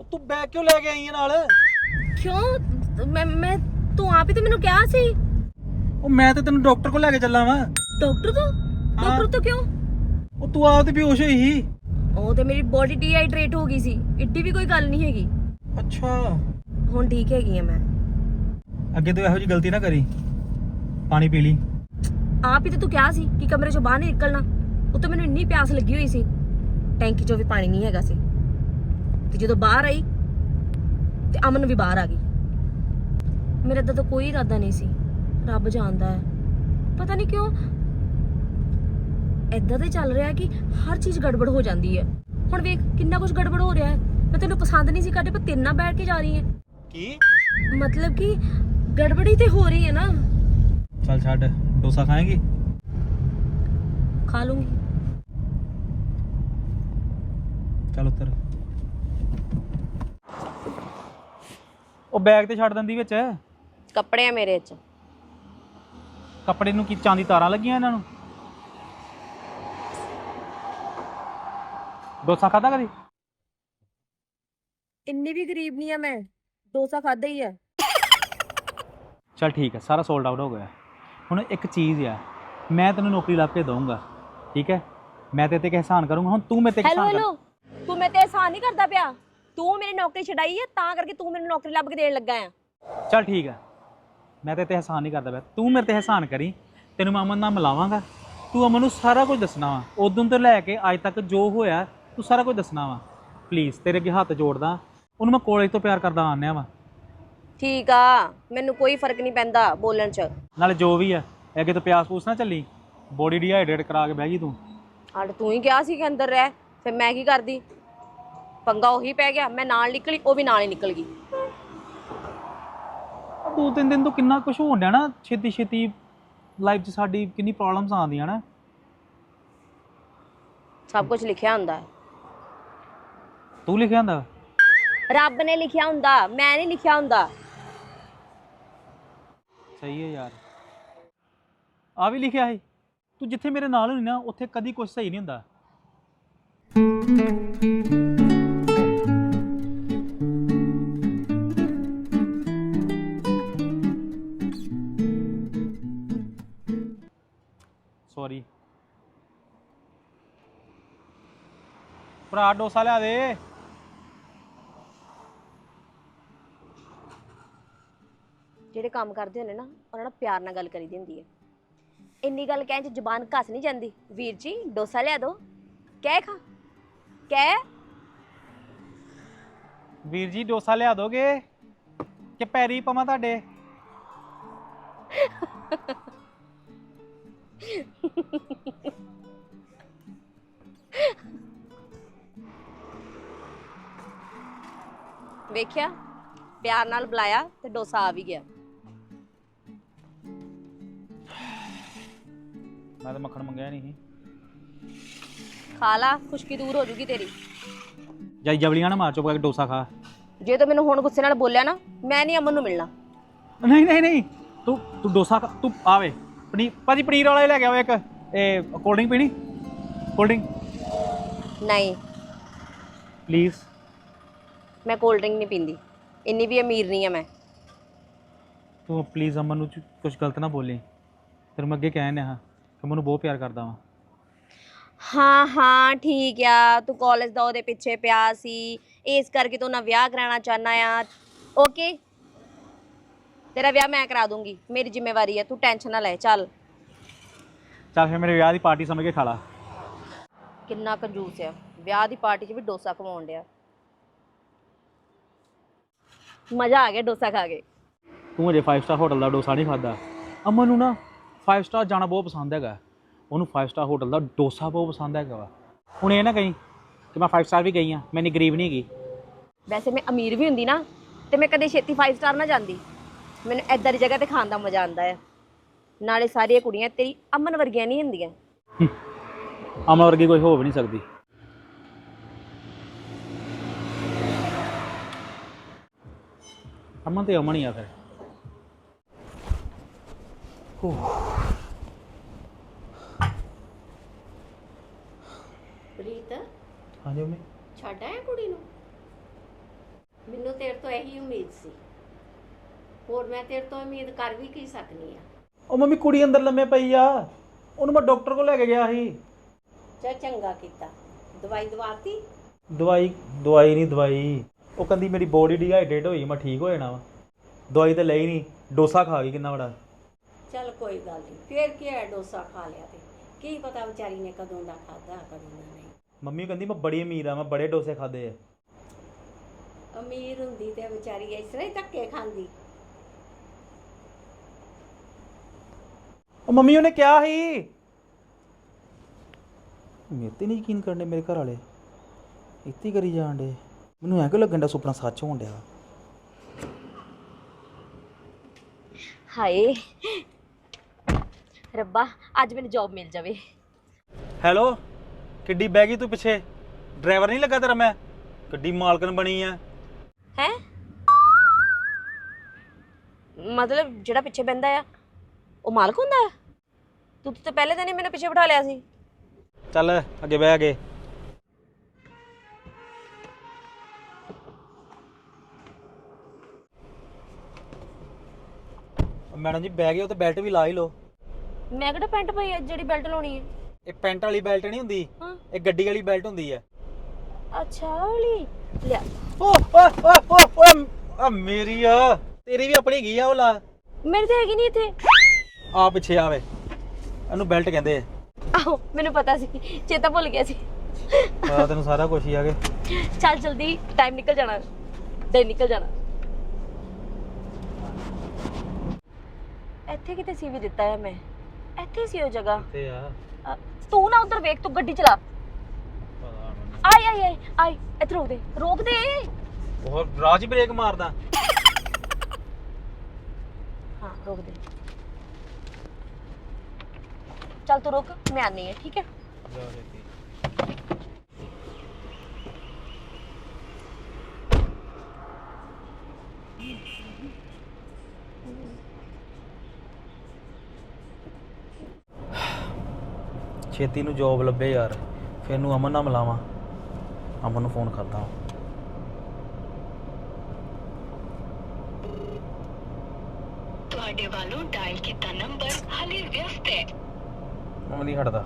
ਉਹ ਤੂੰ ਬੈਗ ਕਿਉਂ ਲੈ ਕੇ ਆਈ ਹੈ ਨਾਲ? ਕਿਉਂ? ਮੈਂ ਮੈਂ ਤੂੰ ਆਪ ਹੀ ਤੇ ਮੈਨੂੰ ਕਿਹਾ ਸੀ। ਉਹ ਮੈਂ ਤੇ ਤੈਨੂੰ ਡਾਕਟਰ ਕੋਲ ਲੈ ਕੇ ਚੱਲਾਂ ਵਾਂ। ਡਾਕਟਰ ਤੋਂ? ਡਾਕਟਰ ਤੋਂ ਕਿਉਂ? ਉਹ ਤੂੰ ਆਪ ਤੇ ਬੇਹੋਸ਼ ਹੋਈ ਸੀ। ਉਹ ਤੇ ਮੇਰੀ ਬੋਡੀ ਡੀਹਾਈਡਰੇਟ ਹੋ ਗਈ ਸੀ। ਇੱਡੀ ਵੀ ਕੋਈ ਗੱਲ ਨਹੀਂ ਹੈਗੀ। ਅੱਛਾ। ਹੁਣ ਠੀਕ ਹੈਗੀ ਆ ਮੈਂ। ਅੱਗੇ ਤੋਂ ਇਹੋ ਜੀ ਗਲਤੀ ਨਾ ਕਰੀ। ਪਾਣੀ ਪੀ ਲਈ। ਆਪ ਹੀ ਤੇ ਤੂੰ ਕਿਹਾ ਸੀ ਕਿ ਕਮਰੇ ਚੋਂ ਬਾਹਰ ਨਹੀਂ ਨਿਕਲਣਾ। ਉਹ ਤਾਂ ਮੈਨੂੰ ਇੰਨੀ ਪਿਆਸ ਲੱਗੀ ਹੋਈ ਸੀ। ਟੈਂਕੀ ਚੋਂ ਵੀ ਪਾਣੀ ਨਹੀਂ ਹੈਗਾ ਸੀ। ਤੇ ਜਦੋਂ ਬਾਹਰ ਆਈ ਤੇ ਅਮਨ ਵੀ ਬਾਹਰ ਆ ਗਈ। ਮੇਰਾ ਤਾਂ ਕੋਈ ਇਰਾਦਾ ਨਹੀਂ ਸੀ। ਰੱਬ ਜਾਣਦਾ ਹੈ। ਪਤਾ ਨਹੀਂ ਕਿਉਂ ਐਦਾਂ ਤੇ ਚੱਲ ਰਿਹਾ ਕਿ ਹਰ ਚੀਜ਼ ਗੜਬੜ ਹੋ ਜਾਂਦੀ ਹੈ। ਹੁਣ ਵੇਖ ਕਿੰਨਾ ਕੁਝ ਗੜਬੜ ਹੋ ਰਿਹਾ ਹੈ। ਮੈਂ ਤੈਨੂੰ ਪਸੰਦ ਨਹੀਂ ਸੀ ਕਰਦੇ ਪਰ ਤੇਰੇ ਨਾਲ ਬੈਠ ਕੇ ਜਾ ਰਹੀ ਹੈ। ਕੀ? ਮਤਲਬ ਕਿ ਗੜਬੜੀ ਤੇ ਹੋ ਰਹੀ ਹੈ ਨਾ। ਚੱਲ ਛੱਡ ਡੋਸਾ ਖਾਏਂਗੀ? ਖਾ ਲੂੰਗੀ। ਚੱਲ ਉੱਤਰ। ਉਹ ਬੈਗ ਤੇ ਛੱਡ ਦਿੰਦੀ ਵਿੱਚ? ਕੱਪੜੇ ਆ ਮੇਰੇ 'ਚ ਕੱਪੜੇ ਨੂੰ ਕੀ ਚਾਂਦੀ ਤਾਰਾਂ ਲੱਗੀਆਂ ਇਹਨਾਂ ਨੂੰ? ਡੋਸਾ ਖਾਦਾ ਕਦੀ? ਇੰਨੀ ਵੀ ਗਰੀਬ ਨਹੀਂ ਆ ਮੈਂ। ਡੋਸਾ ਖਾਦਾ ਹੀ ਆ। ਚੱਲ ਠੀਕ ਹੈ ਸਾਰਾ ਸੋਲਡ ਆਊਟ ਹੋ ਗਿਆ। ਹੁਣ ਇੱਕ ਚੀਜ਼ ਆ ਮੈਂ ਤੈਨੂੰ ਨੌਕਰੀ ਲੱਭ ਕੇ ਦਊਂਗਾ ਠੀਕ ਹੈ? ਮੈਂ ਤੇ ਤੇ ਇਹਸਾਨ ਕਰੂੰਗਾ ਹੁਣ ਤੂੰ ਮੇਰੇ ਤੇ ਹੈਲੋ ਇਹਸਾਨ ਕਰ ਹੈਲੋ ਤੂੰ ਮੇਰੇ ਤੇ ਅਹਿਸਾਨ ਨਹੀਂ ਕਰਦਾ ਪਿਆ। ਤੂੰ ਮੇਰੀ ਨੌਕਰੀ ਛਡਾਈ ਹੈ ਤਾਂ ਕਰਕੇ ਤੂੰ ਮੈਨੂੰ ਨੌਕਰੀ ਲੱਭ ਕੇ ਦੇਣ ਲੱਗਾ ਆ। ਚੱਲ ਠੀਕ ਹੈ ਮੈਂ ਤੇ ਤੇ ਇਹਸਾਨ ਨਹੀਂ ਕਰਦਾ ਪਿਆ। ਤੂੰ ਮੇਰੇ ਤੇ ਇਹਸਾਨ ਕਰੀ ਤੈਨੂੰ ਮੈਂ ਅਮਨ ਨਾਲ ਮਿਲਾਵਾਂਗਾ। ਤੂੰ ਅਮਨ ਨੂੰ ਸਾਰਾ ਕੁਝ ਦੱਸਣਾ ਵਾ। ਉਦੋਂ ਤੋਂ ਲੈ ਕੇ ਅੱਜ ਤੱਕ ਜੋ ਹੋਇਆ ਤੂੰ ਸਾਰਾ ਕੁਝ ਦੱਸਣਾ ਵਾ। ਪਲੀਜ਼ ਤੇਰੇ ਅੱਗੇ ਹੱਥ ਜੋੜਦਾ। ਉਹਨੂੰ ਮੈਂ ਕਾਲਜ ਤੋਂ ਪਿਆਰ ਕਰਦਾ ਆਨਿਆ ਵਾ। ਠੀਕ ਆ ਮੈਨੂੰ ਕੋਈ ਫ਼ਰਕ ਨਹੀਂ ਪੈਂਦਾ ਬੋਲਣ 'ਚ। ਨਾਲੇ ਜੋ ਵੀ ਆ ਅੱਗੇ ਤੋਂ ਪਿਆਸ ਪੂਸ ਨਾ ਚੱਲੀ ਬੋਡੀ ਡੀਹਾਈਡਰੇਟ ਕਰਾ ਕੇ ਬਹਿ ਗਈ ਤੂੰ। ਆੜ ਤੂੰ ਹੀ ਕਿਹਾ ਸੀ ਕਿ ਅੰਦਰ ਰਹਿ ਫਿਰ ਮੈਂ ਕੀ ਕਰਦੀ? ਪੰਗਾ ਉਹੀ ਪੈ ਗਿਆ ਮੈਂ ਨਾਲ ਨਿਕਲੀ ਉਹ ਵੀ ਨਾਲ ਹੀ ਨਿਕਲ ਗਈ। ਦੋ ਤਿੰਨ ਦਿਨ ਤੋਂ ਕਿੰਨਾ ਕੁਝ ਹੋਣ ਡਿਆ ਨਾ ਛੇਤੀ ਛੇਤੀ ਲਾਈਫ 'ਚ ਸਾਡੀ ਕਿੰਨੀ ਪ੍ਰੋਬਲਮਸ ਆਉਂਦੀਆਂ ਨਾ। ਸਭ ਕੁਝ ਲਿਖਿਆ ਹੁੰਦਾ। ਹੈ ਤੂੰ ਲਿਖਿਆ ਹੁੰਦਾ? ਰੱਬ ਨੇ ਲਿਖਿਆ ਹੁੰਦਾ ਮੈਂ ਨਹੀਂ ਲਿਖਿਆ ਹੁੰਦਾ। ਸਹੀ ਹੈ ਯਾਰ। ਆ ਵੀ ਲਿਖਿਆ ਹੈ ਤੂੰ ਜਿੱਥੇ ਮੇਰੇ ਨਾਲ ਹੁੰਦੀ ਨਾ ਉੱਥੇ ਕਦੀ ਕੁਝ ਸਹੀ ਨਹੀਂ ਹੁੰਦਾ। ਸੌਰੀ ਭਰਾ ਡੋਸਾ ਲਿਆ ਦੇ। ਜਿਹੜੇ ਕੰਮ ਕਰਦੇ ਹੁੰਦੇ ਨਾ ਉਹਨਾਂ ਨਾਲ ਪਿਆਰ ਨਾਲ ਗੱਲ ਕਰੀਦੀ ਹੁੰਦੀ ਹੈ। ਇੰਨੀ ਗੱਲ ਕਹਿਣ ਚ ਜ਼ੁਬਾਨ ਘਸ ਨਹੀਂ ਜਾਂਦੀ। ਵੀਰ ਜੀ ਡੋਸਾ ਲਿਆ ਦੋ। ਕਹਿ ਖਾ। ਕਹਿ। ਵੀਰ ਜੀ ਡੋਸਾ ਲਿਆ ਦੋਗੇ? ਕਿ ਪੈਰੀ ਪਵਾਂ ਤੁਹਾਡੇ? ਵੇਖਿਆ? ਪਿਆਰ ਨਾਲ ਬੁਲਾਇਆ ਤੇ ਡੋਸਾ ਆ ਵੀ ਗਿਆ। ਮੈਂ ਤਾਂ ਮੱਖਣ ਮੰਗਿਆ ਨਹੀਂ ਸੀ। ਖਾ ਲਾ ਖੁਸ਼ਕੀ ਦੂਰ ਹੋ ਜੂਗੀ ਤੇਰੀ। ਜਾਈ ਜਵਲੀਆਂ ਨਾ ਮਾਰ ਚੁੱਪ ਕਰਕੇ ਡੋਸਾ ਖਾ। ਜੇ ਤੂੰ ਮੈਨੂੰ ਹੁਣ ਗੁੱਸੇ ਨਾਲ ਬੋਲਿਆ ਨਾ ਮੈਂ ਨਹੀਂ ਅਮਨ ਨੂੰ ਮਿਲਣਾ। ਨਹੀਂ ਨਹੀਂ ਨਹੀਂ। ਤੂੰ ਤੂੰ ਡੋਸਾ ਖਾ- ਤੂੰ ਆਵੇ ਪਨੀਰ ਭਾਜੀ ਪਨੀਰ ਵਾਲਾ ਹੀ ਲੈ ਕੇ ਆਓ ਇੱਕ। ਇਹ ਕੋਲਡ ਡਰਿੰਕ ਪੀਣੀ? ਕੋਲਡ ਡਰਿੰਕ ਨਹੀਂ। ਪਲੀਜ਼ ਮੈਂ ਕੋਲਡ ਡਰਿੰਕ ਨਹੀਂ ਪੀਂਦੀ। ਇੰਨੀ ਵੀ ਅਮੀਰ ਨਹੀਂ ਆ ਮੈਂ। ਤੂੰ ਪਲੀਜ਼ ਅਮਨ ਨੂੰ ਕੁਝ ਗਲਤ ਨਾ ਬੋਲੀ। ਤੈਨੂੰ ਮੈਂ ਅੱਗੇ ਕਹਿਣ ਹਾਂ। ਕਿ ਮੈਨੂੰ ਬਹੁਤ ਪਿਆਰ ਕਰਦਾ ਵਾਂ। ਹਾਂ ਹਾਂ ਠੀਕ ਆ। ਤੂੰ ਕਾਲਜ ਦਾ ਉਹਦੇ ਪਿੱਛੇ ਪਿਆ ਸੀ। ਇਸ ਕਰਕੇ ਤੂੰ ਨਾ ਵਿਆਹ ਕਰਾਉਣਾ ਚਾਹਨਾ ਆ। ਓਕੇ ਤੇਰਾ ਵਿਆਹ ਮੈਂ ਕਰਾ ਦੂੰਗੀ। ਮੇਰੀ ਜ਼ਿੰਮੇਵਾਰੀ ਹੈ ਤੂੰ ਟੈਨਸ਼ਨ ਨਾ ਲੈ। ਚੱਲ। ਚੱਲ ਫਿਰ ਮੇਰੇ ਵਿਆਹ ਦੀ ਪਾਰਟੀ ਸਮਝ ਕੇ ਖਾ ਲਾ। ਕਿੰਨਾ ਕੰਜੂਸ ਆ। ਵਿਆਹ ਦੀ ਪਾਰਟੀ 'ਚ ਵੀ ਡੋਸਾ ਖਵਾਉਣ ਡਿਆ। ਮਜ਼ਾ ਆ ਗਿਆ ਡੋਸਾ ਖਾ ਕੇ। ਤੂੰ ਅਜੇ 5 ਸਟਾਰ ਹੋਟਲ ਦਾ ਡੋਸਾ ਨਹੀਂ ਖਾਦਾ ਅਮਨ ਨੂੰ ਨਾ 5 ਸਟਾਰ ਜਾਣਾ ਬਹੁਤ ਪਸੰਦ ਹੈਗਾ। ਉਹਨੂੰ 5 ਸਟਾਰ ਹੋਟਲ ਦਾ ਡੋਸਾ ਬਹੁਤ ਪਸੰਦ ਹੈਗਾ ਵਾ। ਹੁਣ ਇਹ ਨਾ ਕਹੀਂ ਕਿ ਮੈਂ 5 ਸਟਾਰ ਵੀ ਗਈ ਆ ਮੈਂ ਇੰਨੀ ਗਰੀਬ ਨਹੀਂ ਹੈਗੀ। ਵੈਸੇ ਮੈਂ ਅਮੀਰ ਵੀ ਹੁੰਦੀ ਨਾ ਤੇ ਮੈਂ ਕਦੇ ਛੇਤੀ 5 ਸਟਾਰ ਨਾ ਜਾਂਦੀ। ਮੈਨੂੰ ਐਦਾਂ ਦੀ ਜਗ੍ਹਾ ਤੇ ਖਾਣ ਦਾ ਮਜ਼ਾ ਆਉਂਦਾ ਹੈ ਨਾਲੇ ਸਾਰੀਆਂ ਕੁੜੀਆਂ ਤੇਰੀ ਅਮਨ ਵਰਗੀਆਂ ਨਹੀਂ ਹੁੰਦੀਆਂ। ਅਮਨ ਵਰਗੀ ਕੋਈ ਹੋ ਵੀ ਨਹੀਂ ਸਕਦੀ। ਅਮਨ ਤੇ ਅਮਨ ਹੀ ਆ ਫਿਰ। ਪ੍ਰੀਤ? ਹਾਂਜੀ ਮੰਮੀ। ਛੱਡ ਆਇਆ ਕੁੜੀ ਨੂੰ? ਮੈਨੂੰ ਤੇਰੇ ਤੋਂ ਇਹੀ ਉਮੀਦ ਸੀ। ਹੋਰ ਮੈਂ ਤੇਰੇ ਤੋਂ ਉਮੀਦ ਕਰ ਵੀ ਕੀ ਸਕਨੀ ਆ? ਉਹ ਮੰਮੀ ਕੁੜੀ ਅੰਦਰ ਲੰਮੇ ਪਈ ਆ। ਉਹਨੂੰ ਮੈਂ ਡਾਕਟਰ ਕੋਲ ਲੈ ਕੇ ਗਿਆ ਸੀ। ਚਾ ਚੰਗਾ ਕੀਤਾ। ਦਵਾਈ ਦਵਾਤੀ? ਦਵਾਈ ਦਵਾਈ ਨਹੀਂ ਦਵਾਈ। ਉਹ ਕਹਿੰਦੀ ਮੇਰੀ ਬੋਡੀ ਡੀਹਾਈਡਰੇਟ ਹੋਈ ਮੈਂ ਠੀਕ ਹੋ ਜਾਣਾ ਵਾ। ਦਵਾਈ ਤੇ ਲਈ ਨਹੀਂ। ਡੋਸਾ ਖਾ ਗਈ ਕਿੰਨਾ ਬੜਾ। ਚੱਲ ਕੋਈ ਗੱਲ ਨਹੀਂ ਫੇਰ ਕੀ ਹੈ ਡੋਸਾ ਖਾ ਲਿਆ ਤੇ। ਕੀ ਪਤਾ ਵਿਚਾਰੀ ਨੇ ਕਦੋਂ ਦਾ ਖਾਦਾ ਕਦੋਂ ਦਾ ਨਹੀਂ। ਮੰਮੀ ਕਹਿੰਦੀ ਮੈਂ ਬੜੀ ਅਮੀਰ ਆ ਮੈਂ ਬੜੇ ਡੋਸੇ ਖਾਦੇ ਆ। ਅਮੀਰ ਹੁੰਦੀ ਤੇ ਵਿਚਾਰੀ ਇਸ ਤਰ੍ਹਾਂ ਹੀ ਧੱਕੇ ਖਾਂਦੀ। ਉਹ ਮੰਮੀ ਉਹਨੇ ਕਿਹਾ ਸੀ। ਮੇਰੇ ਤੇ ਨਹੀਂ ਯਕੀਨ ਕਰਨੇ ਮੇਰੇ ਘਰ ਵਾਲੇ। ਇੱਥੇ ਹੀ ਕਰੀ ਜਾਣ ਡੇ ਮੈਨੂੰ ਐਂ ਕਿ ਲੱਗਣ ਦਾ ਸੁਪਨਾ ਸੱਚ ਹੋਣ ਡਿਆ। ਹਾਏ ਰੱਬਾ ਅੱਜ ਮੈਨੂੰ ਜੌਬ ਮਿਲ ਜਾਵੇ। ਹੈਲੋ ਕਿੱਡੀ ਬਹਿ ਗਈ ਤੂੰ ਪਿੱਛੇ? ਡਰਾਈਵਰ ਨਹੀਂ ਲੱਗਾ ਤੇਰਾ ਮੈਂ? ਗੱਡੀ ਮਾਲਕਨ ਬਣੀ ਆ। ਹੈ? ਮਤਲਬ ਜਿਹੜਾ ਪਿੱਛੇ ਬੈੰਦਾ ਆ ਉਹ ਮਾਲਕ ਹੁੰਦਾ? ਆ ਤੂੰ ਤਾਂ ਪਹਿਲੇ ਦਿਨ ਹੀ ਮੈਨੂੰ ਪਿੱਛੇ ਬਿਠਾ ਲਿਆ ਸੀ। ਚੱਲ ਅੱਗੇ ਬਹਿ ਅੱਗੇ। ਮੈਡਮ ਜੀ ਬਹਿ ਗਏ ਉਹ ਤੇ ਬੈਲਟ ਵੀ ਲਾ ਹੀ ਲਓ। ਮੈਂ ਕਿਹੜਾ ਪੈਂਟ ਪਾਈ ਆ ਜਿਹੜੀ ਬੈਲਟ ਲਾਉਣੀ ਹੈ ਇਹ ਪੈਂਟ ਵਾਲੀ ਬੈਲਟ ਨਹੀਂ ਹੁੰਦੀ ਹਾਂ। ਇਹ ਗੱਡੀ ਵਾਲੀ ਬੈਲਟ ਹੁੰਦੀ ਆ। ਅੱਛਾ ਵਾਲੀ? ਲਿਆ। ਓ ਓ ਓ ਓ ਓ, ਆ ਮੇਰੀ ਆ ਤੇਰੀ ਵੀ ਆਪਣੀ ਹੈਗੀ ਆ ਉਹ ਲਾ ਮੇਰੇ ਤੇ ਹੈਗੀ ਨਹੀਂ ਇੱਥੇ। ਆ ਪਿੱਛੇ ਆਵੇ ਇਹਨੂੰ ਬੈਲਟ ਕਹਿੰਦੇ ਆ। ਆਹੋ ਮੈਨੂੰ ਪਤਾ ਸੀ ਚੇਤਾ ਭੁੱਲ ਗਿਆ ਸੀ। ਪਤਾ ਤੈਨੂੰ ਸਾਰਾ ਕੁਝ ਹੀ ਆਗੇ ਚੱਲ ਜਲਦੀ ਟਾਈਮ ਨਿਕਲ ਜਾਣਾ। ਦਿਨ ਨਿਕਲ ਜਾਣਾ। ਇੱਥੇ ਕਿਤੇ ਸੀ ਵੀ ਦਿੱਤਾ ਹੈ ਮੈਂ। ਇੱਥੇ ਸੀ ਉਹ ਜਗ੍ਹਾ। ਤੇ ਆ। ਅ, ਤੂੰ ਨਾ ਉਧਰ ਵੇਖ ਤੂੰ ਗੱਡੀ ਚਲਾ। ਆਈ ਆਈ ਆਈ ਆਈ ਇੱਥੇ ਰੋਕ ਦੇ ਰੋਕ ਦੇ। ਉਹ ਰਾਜ ਬ੍ਰੇਕ ਮਾਰਦਾ। ਹਾਂ ਰੋਕ ਦੇ। ਚੱਲ ਤੂੰ ਰੁਕ ਮੈਂ ਆਨੀ ਹੈ ਠੀਕ ਹੈ? ਛੇਤੀ ਨੂੰ ਜੋਬ ਲੱਭੇ ਯਾਰ ਫਿਰ ਨੂੰ ਅਮਨ ਨਾਲ ਮਿਲਾਵਾਂ। ਅਮਨ ਨੂੰ ਫੋਨ ਕਰਦਾ ਤੁਹਾਡੇ ਵੱਲੋਂ ਡਾਇਲ ਕੀਤਾ ਨੰਬਰ ਹਾਲੇ ਵਿਅਸਤ ਹੈ। ਅਮਨ ਨਹੀਂ ਹਟਦਾ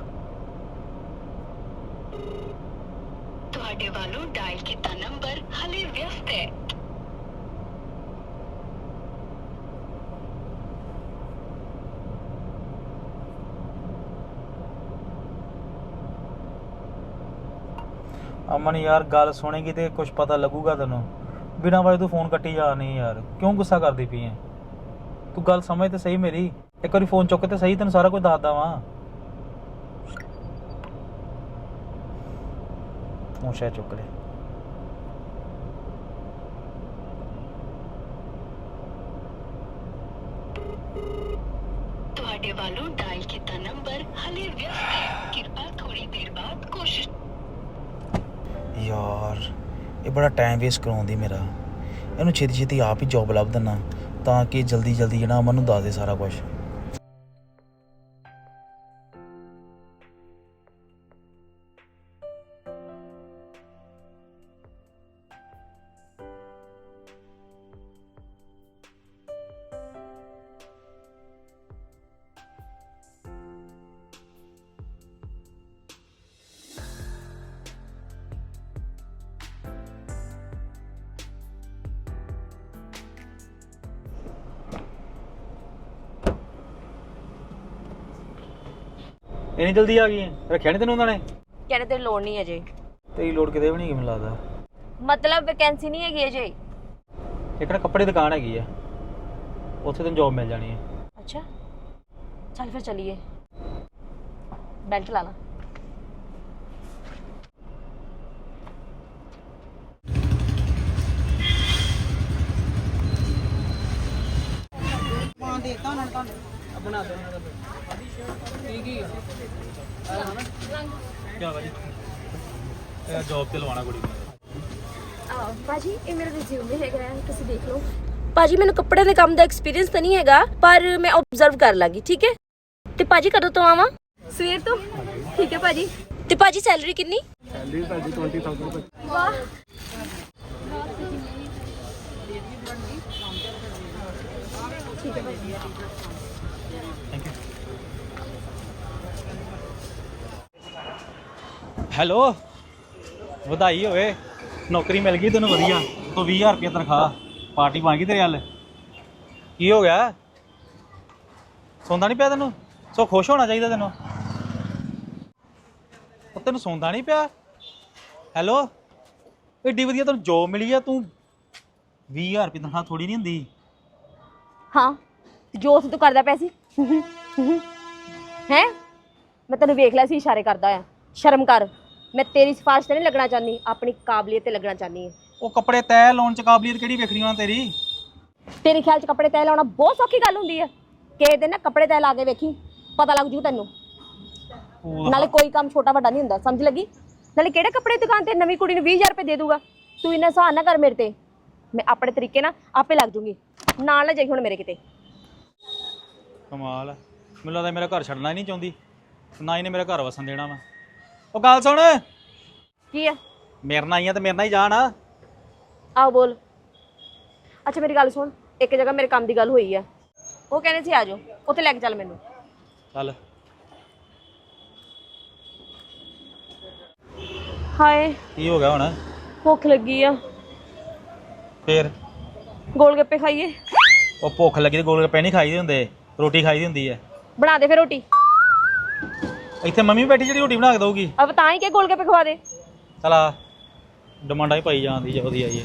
ਤੁਹਾਡੇ ਵੱਲੋਂ ਡਾਇਲ ਕੀਤਾ ਨੰਬਰ ਹਾਲੇ ਵਿਅਸਤ ਹੈ ਅਮਨ ਯਾਰ ਗੱਲ ਸੁਣੇਗੀ ਤੇ ਕੁਝ ਪਤਾ ਲੱਗੂਗਾ ਤੈਨੂੰ। ਬਿਨਾਂ ਵਜ੍ਹਾ ਤੂੰ ਫੋਨ ਕੱਟੀ ਜਾ ਨਹੀਂ ਯਾਰ। ਕਿਉਂ ਗੁੱਸਾ ਕਰਦੀ ਪਈ ਐ? ਤੂੰ ਗੱਲ ਸਮਝ ਤੇ ਸਹੀ ਮੇਰੀ। ਇੱਕ ਵਾਰੀ ਫੋਨ ਚੁੱਕ ਤੇ ਸਹੀ ਤੈਨੂੰ ਸਾਰਾ ਕੁਝ ਦੱਸਦਾ ਵਾਂ। ਫੋਨ ਸ਼ਾਇਦ ਚੁੱਕ ਲੈ ਤੁਹਾਡੇ ਵੱਲੋਂ ਡਾਇਲ ਕੀਤਾ ਨੰਬਰ ਹਾਲੇ ਵਿਅਸਤ ਹੈ ਕਿਰਪਾ ਥੋੜੀ ਦੇਰ ਬਾਅਦ ਕੋਸ਼ਿਸ਼ ਯਾਰ, ਇਹ ਬੜਾ ਟਾਈਮ ਵੇਸਟ ਕਰਾਉਂਦੀ ਮੇਰਾ। ਇਹਨੂੰ ਛੇਤੀ ਛੇਤੀ ਆਪ ਹੀ ਜੌਬ ਲੱਭ ਦਿੰਨਾ ਤਾਂ ਕਿ ਜਲਦੀ ਜਲਦੀ ਜਿਹੜਾ ਅਮਨ ਨੂੰ ਦੱਸ ਦੇ ਸਾਰਾ ਕੁਝ ਇੰਨੀ ਜਲਦੀ ਆ ਗਈ? ਹੈ? ਰੱਖਿਆ ਨਹੀਂ ਤੈਨੂੰ ਉਹਨਾਂ ਨੇ? ਕਹਿੰਦੇ ਤੇ ਲੋੜ ਨਹੀਂ ਅਜੇ। ਤੇਰੀ ਲੋੜ ਕਿਤੇ ਵੀ ਨਹੀਂ ਮੈਨੂੰ ਲੱਗਦਾ। ਮਤਲਬ ਵੈਕੈਂਸੀ ਨਹੀਂ ਹੈਗੀ ਅਜੇ? ਇੱਕ ਨਾ ਕੱਪੜੇ ਦੀ ਦੁਕਾਨ ਹੈਗੀ ਆ। ਉੱਥੇ ਤੈਨੂੰ ਜੌਬ ਮਿਲ ਜਾਣੀ ਹੈ ਅੱਛਾ। ਚੱਲ ਫਿਰ ਚਲੀਏ। ਬੈਲਟ ਲਾ ਲਾ। ਮਾਂ ਦੇਤਾ ਉਹਨਾਂ ਨੇ ਤੁਹਾਨੂੰ। ਕਿਆ ਭਾਜੀ ਇਹ ਜੌਬ ਤੇ ਲਵਾਉਣਾ ਕੁੜੀ ਨੂੰ। ਭਾਜੀ ਇਹ ਮੇਰਾ ਰਿਜ਼ਿਊਮੇ ਹੈਗਾ ਹੈ ਤੁਸੀਂ ਦੇਖ ਲਓ। ਭਾਜੀ ਮੈਨੂੰ ਕੱਪੜੇ ਦੇ ਕੰਮ ਦਾ ਐਕਸਪੀਰੀਅੰਸ ਤਾਂ ਨਹੀਂ ਹੈਗਾ ਪਰ ਮੈਂ ਆਬਜ਼ਰਵ ਕਰ ਲਾਂਗੀ ਠੀਕ ਹੈ? ਤੇ ਭਾਜੀ ਕਦੋਂ ਤੋਂ ਆਵਾਂ? ਸਵੇਰ ਤੋਂ? ਠੀਕ ਹੈ ਭਾਜੀ। ਤੇ ਭਾਜੀ ਸੈਲਰੀ ਕਿੰਨੀ? ਸੈਲਰੀ ਤੁਹਾਡੀ 20000 ਰੁਪਏ। ਵਾਹ। ਹੈਲੋ, ਵਧਾਈ ਹੋਵੇ। ਨੌਕਰੀ ਮਿਲ ਗਈ ਤੈਨੂੰ ਵਧੀਆ। ਤੂੰ 20000 ਰੁਪਏ ਤਨਖਾਹ, ਪਾਰਟੀ ਮੰਗੀ ਤੇਰੇ ਹੱਲ ਕੀ ਹੋ ਗਿਆ? ਸੌਂਦਾ ਨਹੀਂ ਪਿਆ ਤੈਨੂੰ? ਸੋ ਖੁਸ਼ ਹੋਣਾ ਚਾਹੀਦਾ ਤੈਨੂੰ। ਉਹ ਤੈਨੂੰ ਸੌਂਦਾ ਨਹੀਂ ਪਿਆ? ਹੈਲੋ, ਏਡੀ ਵਧੀਆ ਤੈਨੂੰ ਜੋਬ ਮਿਲੀ ਆ, ਤੂੰ 20000 ਰੁਪਏ ਤਨਖਾਹ ਥੋੜੀ ਨਹੀਂ ਹੁੰਦੀ। ਹਾਂ, ਜੋ ਤੂੰ ਕਰਦਾ ਪਿਆ ਸੀ। ਹੈ? ਮੈਂ ਤੈਨੂੰ ਵੇਖ ਲਿਆ ਸੀ, ਇਸ਼ਾਰੇ ਕਰਦਾ ਆ। ਸ਼ਰਮ ਕਰ। ਮੈਂ ਤੇਰੀ ਸਿਫਾਰਿਸ਼ ਤੇ ਨਹੀਂ ਲੱਗਣਾ ਚਾਹਨੀ ਆਪਣੀ ਕਾਬਲੀਅਤ ਤੇ ਲੱਗਣਾ ਚਾਹਨੀ ਹੈ। ਉਹ ਕੱਪੜੇ ਤੈ ਲਾਉਣ ਚ ਕਾਬਲੀਅਤ ਕਿਹੜੀ ਵੇਖਣੀ ਉਹਨਾਂ ਤੇਰੀ? ਤੇਰੇ ਖਿਆਲ ਚ ਕੱਪੜੇ ਤੈ ਲਾਉਣਾ ਬਹੁਤ ਸੌਖੀ ਗੱਲ ਹੁੰਦੀ ਹੈ ਕਿਸੇ ਦਿਨ ਨਾ ਕੱਪੜੇ ਤੈ ਲਾ ਕੇ ਵੇਖੀ ਪਤਾ ਲੱਗ ਜੂ ਤੈਨੂੰ। ਉਹ ਨਾਲੇ ਕੋਈ ਕੰਮ ਛੋਟਾ ਵੱਡਾ ਨਹੀਂ ਹੁੰਦਾ ਸਮਝ ਲੱਗੀ? ਨਾਲੇ ਕਿਹੜੇ ਕੱਪੜੇ ਦੀ ਦੁਕਾਨ ਤੇ ਨਵੀਂ ਕੁੜੀ ਨੂੰ 20000 ਰੁਪਏ ਦੇ ਦੂਗਾ? ਤੂੰ ਇੰਨਾ ਸਹਾਨ ਨਾ ਕਰ ਮੇਰੇ ਤੇ। ਮੈਂ ਆਪਣੇ ਤਰੀਕੇ ਨਾਲ ਆਪੇ ਲੱਗ ਜੂਗੀ। ਨਾਲ ਨਾ ਜਾਈ ਹੁਣ ਮੇਰੇ ਕਿਤੇ। ਕਮਾਲ ਹੈ। ਮੈਨੂੰ ਲੱਗਦਾ ਮੇਰਾ ਘਰ ਛੱਡਣਾ ਹੀ ਨਹੀਂ ਚਾਹੁੰਦੀ। ਨਾ ਹੀ ਨੇ ਮੇਰਾ ਘਰ ਵਸਣ ਦੇਣਾ ਵਾ। ਉਹ ਗੱਲ ਸੁਣ। ਕੀ ਆ? ਮੇਰੇ ਨਾਲ ਆਈ ਆ ਤੇ ਮੇਰੇ ਨਾਲ ਹੀ ਜਾਣ। ਆਓ ਬੋਲ। ਅੱਛਾ ਮੇਰੀ ਗੱਲ ਸੁਣ। ਇੱਕ ਜਗ੍ਹਾ ਮੇਰੇ ਕੰਮ ਦੀ ਗੱਲ ਹੋਈ ਆ। ਉਹ ਕਹਿੰਦੇ ਸੀ ਆ ਜਾਓ। ਉੱਥੇ ਲੈ ਕੇ ਚੱਲ ਮੈਨੂੰ। ਚੱਲ। ਹਾਏ। ਕੀ ਹੋ ਗਿਆ ਹੁਣ? ਭੁੱਖ ਲੱਗੀ ਆ। ਫੇਰ? ਗੋਲ ਗੱਪੇ ਖਾਈਏ। ਉਹ ਭੁੱਖ ਲੱਗੀ ਤੇ ਗੋਲ ਗੱਪੇ ਨਹੀਂ ਖਾਈਦੇ ਹੁੰਦੇ। ਰੋਟੀ ਖਾਈਦੀ ਹੁੰਦੀ ਹੈ ਬਣਾ ਦੇ ਫਿਰ ਰੋਟੀ। ਇੱਥੇ ਮੰਮੀ ਬੈਠੀ ਜਿਹੜੀ ਰੋਟੀ ਬਣਾ ਕੇ ਦਊਗੀ। ਅਬ ਤਾਂ ਹੀ ਕਿ ਗੋਲ ਗੱਪੇ ਖਵਾ ਦੇ। ਚਲ ਆ ਡਿਮਾਂਡਾਂ ਹੀ ਪਾਈ ਜਾਂਦੀ ਜੇ ਵਧੀਆ ਜੀ।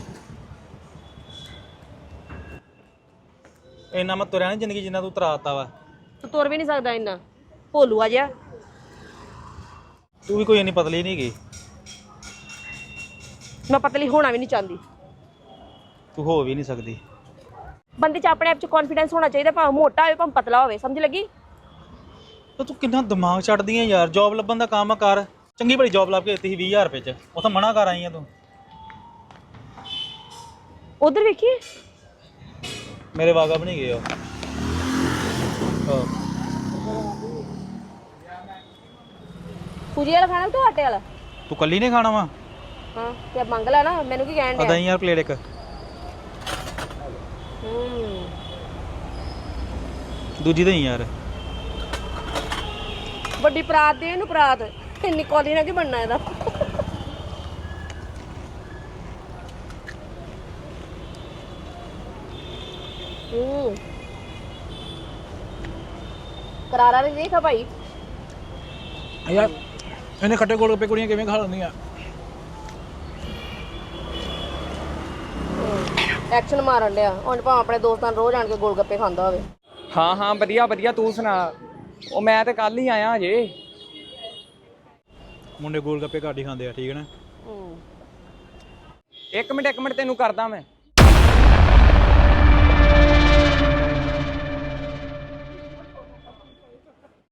ਇੰਨਾ ਮੈਂ ਤੁਰਿਆ ਨਹੀਂ ਜ਼ਿੰਦਗੀ ਜਿੰਨਾ ਤੂੰ ਤਰਾਤਾ ਵਾ। ਤੂੰ ਤੁਰ ਵੀ ਨਹੀਂ ਸਕਦਾ ਇੰਨਾ। ਭੋਲੂ ਆ ਜਿਆ। ਤੂੰ ਵੀ ਕੋਈ ਇੰਨੀ ਪਤਲੀ ਨਹੀਂ ਗਈ ਮੈਂ ਪਤਲੀ ਹੋਣਾ ਵੀ ਨਹੀਂ ਚਾਹੁੰਦੀ। ਤੂੰ ਹੋ ਵੀ ਨਹੀਂ ਸਕਦੀ। ਬੰਦੇ 'ਚ ਆਪਣੇ ਆਪ 'ਚ ਕੌਨਫੀਡੈਂਸ ਹੋਣਾ ਚਾਹੀਦਾ ਭਾਵੇਂ ਮੋਟਾ ਹੋਵੇ ਭਾਵੇਂ ਪਤਲਾ ਹੋਵੇ। ਸਮਝ ਲੱਗੀ? ਤੇ ਤੂੰ ਕਿੰਨਾ ਦਿਮਾਗ ਛੱਡਦੀ ਆ ਯਾਰ? ਜੌਬ ਲੱਭਣ ਦਾ ਕੰਮ ਕਰ। ਚੰਗੀ ਭਲੀ ਜੌਬ ਲੱਭ ਕੇ ਦਿੱਤੀ ਸੀ 20000 ਰੁਪਏ ਚ। ਤਾਂ ਮਨਾ ਕਰ ਆਈ ਆ ਤੂੰ। ਉਧਰ ਵੇਖੀਏ। ਮੇਰੇ ਵਾਗਾ ਨਹੀਂ ਗਏ ਉਹ। ਹਾਂ। ਸੂਜੀ ਵਾਲਾ ਖਾਣਾ ਕਿ ਆਟੇ ਵਾਲਾ? ਤੂੰ ਕੱਲੀ ਨੇ ਖਾਣਾ ਵਾ? ਹਾਂ ਤੇ ਮੰਗ ਲੈ ਨਾ ਮੈਨੂੰ ਕੀ ਕਹਿਣ ਅਦਾਂ ਡਿਆ ਯਾਰ ਪਲੇਟ ਇੱਕ। ਹੂੰ। ਦੂਜੀ ਦੇ ਯਾਰ। ਵੱਡੀ ਪਰਾਤ ਦੇ ਇਹਨੂੰ ਪਰਾਤ। ਇੰਨੀ ਕੋਲੀ ਨਾਲ ਕੀ ਬਣਨਾ ਇਹਦਾ? ਹੂੰ। ਕਰਾਰਾ ਵੀ ਦੇਖਾ ਭਾਈ। ਯਾਰ ਇਹਨੇ ਖੱਟੇ ਗੋਲ ਗੱਪੇ ਕੁੜੀਆਂ ਕਿਵੇਂ ਖਾ ਲੈਂਦੀਆਂ? ਐਕਸ਼ਨ ਮਾਰਨ ਡਿਆ। ਹੁਣ ਭਾਵੇਂ ਆਪਣੇ ਦੋਸਤਾਂ ਨਾਲ ਰੋਜ਼ ਆਣ ਕੇ ਗੋਲ ਗੱਪੇ ਖਾਂਦਾ ਹੋਵੇ। ਹਾਂ ਹਾਂ ਵਧੀਆ ਵਧੀਆ ਤੂੰ ਸੁਣਾ। ਉਹ ਮੈਂ ਤੇ ਕੱਲ ਹੀ ਆਇਆ ਅਜੇ ਮੁੰਡੇ ਗੋਲ ਗੱਪੇ ਘੱਟ ਖਾਂਦੇ ਆ ਠੀਕ ਹੈ ਨਾ? ਇੱਕ ਮਿੰਟ ਇੱਕ ਮਿੰਟ ਤੈਨੂੰ ਕਰਦਾ ਮੈਂ।